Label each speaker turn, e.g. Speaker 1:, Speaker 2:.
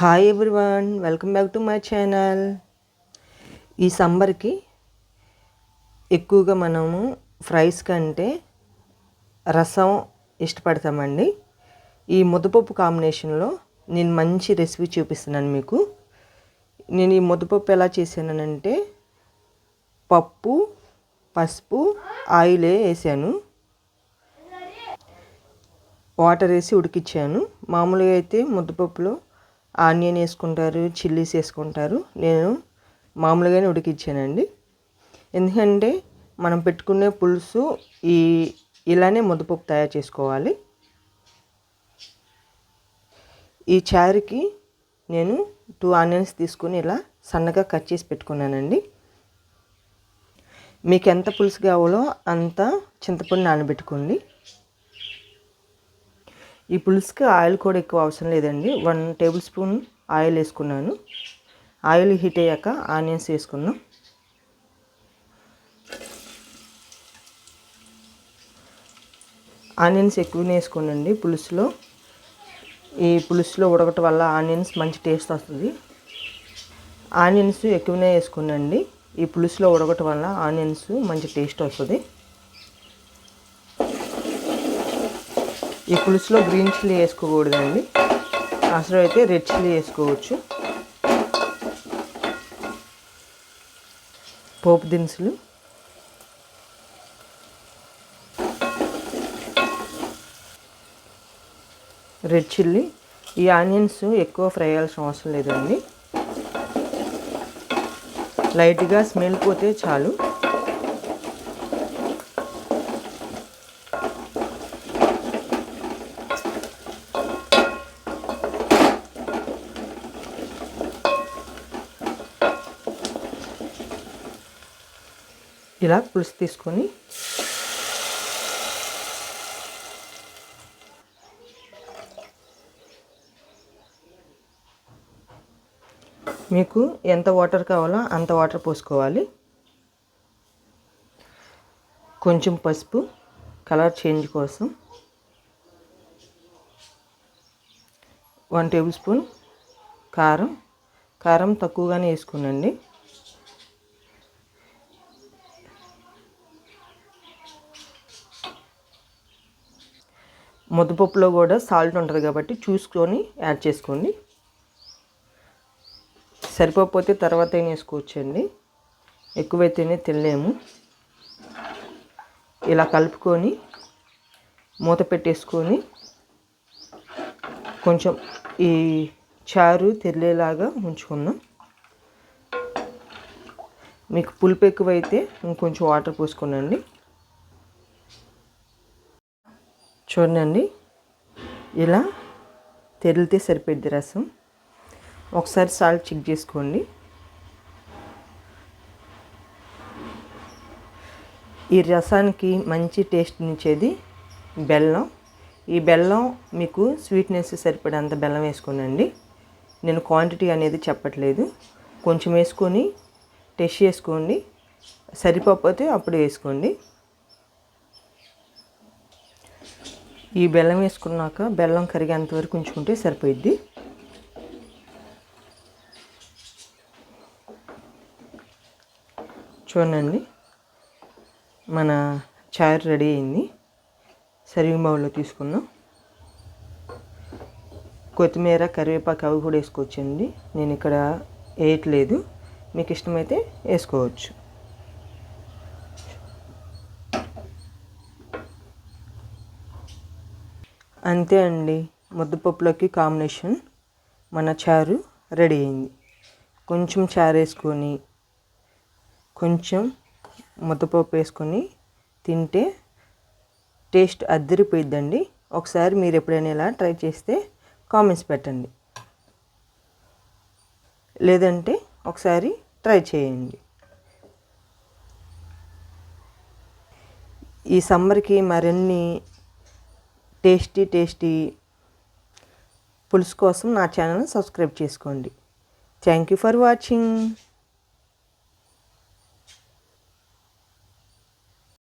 Speaker 1: Hi everyone welcome back to my channel ఈ సమ్మర్కి ఎక్కువగా మనము ఫ్రైస్ కంటే రసం ఇష్టపడతామండి. ఈ ముద్దపప్పు కాంబినేషన్లో నేను మంచి రెసిపీ చూపిస్తున్నాను మీకు. నేను ఈ ముద్దపప్పు ఎలా చేశానంటే పప్పు పసుపు ఆయిలే వేసాను. వాటర్ వేసి ఉడికిచ్చాను. మామూలుగా అయితే ముద్దపప్పులో ఆనియన్ వేసుకుంటారు చిల్లీస్ వేసుకుంటారు. నేను మామూలుగానే ఉడికిచ్చానండి. ఎందుకంటే మనం పెట్టుకునే పులుసు ఈ ఇలానే ముద్దపప్పు తయారు చేసుకోవాలి. ఈ చారుకి నేను టూ ఆనియన్స్ తీసుకుని ఇలా సన్నగా కట్ చేసి పెట్టుకున్నానండి. మీకు ఎంత పులుసు కావాలో అంత చింతపండు నానబెట్టుకోండి. ఈ పులుసుకి ఆయిల్ కూడా ఎక్కువ అవసరం లేదండి. వన్ టేబుల్ స్పూన్ ఆయిల్ వేసుకున్నాను. ఆయిల్ హీట్ అయ్యాక ఆనియన్స్ వేసుకున్నాం ఆనియన్స్ ఎక్కువనే వేసుకోనండి పులుసులో. ఈ పులుసులో ఉడకటం వల్ల ఆనియన్స్ మంచి టేస్ట్ వస్తుంది. ఆనియన్స్ ఎక్కువనే వేసుకున్నాండి ఈ పులుసులో ఉడకటం వల్ల ఆనియన్స్ మంచి టేస్ట్ వస్తుంది. ఈ పులుసులో గ్రీన్ చిల్లీ వేసుకోకూడదండి. అసలు అయితే రెడ్ చిల్లీ వేసుకోవచ్చు. పోపు దినుసులు. రెడ్ చిల్లీ ఈ ఆనియన్స్ ఎక్కువ ఫ్రై అవ్వాల్సిన అవసరం లేదండి. లైట్గా స్మెల్ పోతే చాలు. ఇలా పులుసు తీసుకొని మీకు ఎంత వాటర్ కావాలో అంత వాటర్ పోసుకోవాలి. కొంచెం పసుపు కలర్ చేంజ్ కోసం వన్ టేబుల్ స్పూన్ కారం. కారం తక్కువగానే వేసుకునండి. ముద్దపప్పులో కూడా సాల్ట్ ఉంటుంది కాబట్టి చూసుకొని యాడ్ చేసుకోండి. సరిపోతే తర్వాత అయినా వేసుకోవచ్చండి ఎక్కువైతేనే తినలేము. ఇలా కలుపుకొని మూత పెట్టేసుకొని కొంచెం ఈ చారు తెల్లేలాగా ఉంచుకుందాం. మీకు పులుపు ఎక్కువైతే ఇంకొంచెం వాటర్ పోసుకోనండి. చూడండి. ఇలా తెరిలితే సరిపోద్ది రసం. ఒకసారి సాల్ట్ చెక్ చేసుకోండి. ఈ రసానికి మంచి టేస్ట్ ఇచ్చేది బెల్లం. ఈ బెల్లం మీకు స్వీట్నెస్ సరిపడేంత బెల్లం వేసుకోనండి. నేను క్వాంటిటీ అనేది చెప్పట్లేదు. కొంచెం వేసుకొని టెస్ట్ చేసుకోండి. సరిపోతే అప్పుడు వేసుకోండి. ఈ బెల్లం వేసుకున్నాక బెల్లం కరిగేంత వరకు ఉంచుకుంటే సరిపోయిద్ది. చూడండి మన చారు రెడీ అయింది. సర్వింగ్ బౌల్లో తీసుకున్నాం కొత్తిమీర కరివేపాకు అవి కూడా వేసుకోవచ్చండి. నేను ఇక్కడ వేయట్లేదు. మీకు ఇష్టమైతే వేసుకోవచ్చు. అంతే అండి. ముద్దపప్పులోకి కాంబినేషన్ మన చారు రెడీ అయింది. కొంచెం చారు వేసుకొని కొంచెం ముద్దపప్పు వేసుకొని తింటే టేస్ట్ అద్దరిపోయిద్దండి. ఒకసారి మీరు ఎప్పుడైనా ఇలా ట్రై చేస్తే కామెంట్స్ పెట్టండి. లేదంటే ఒకసారి ట్రై చేయండి. ఈ సమ్మర్కి మరిన్ని టేస్టీ టేస్టీ పులుసు కోసం నా ఛానల్ సబ్స్క్రైబ్ చేసుకోండి. Thank you for watching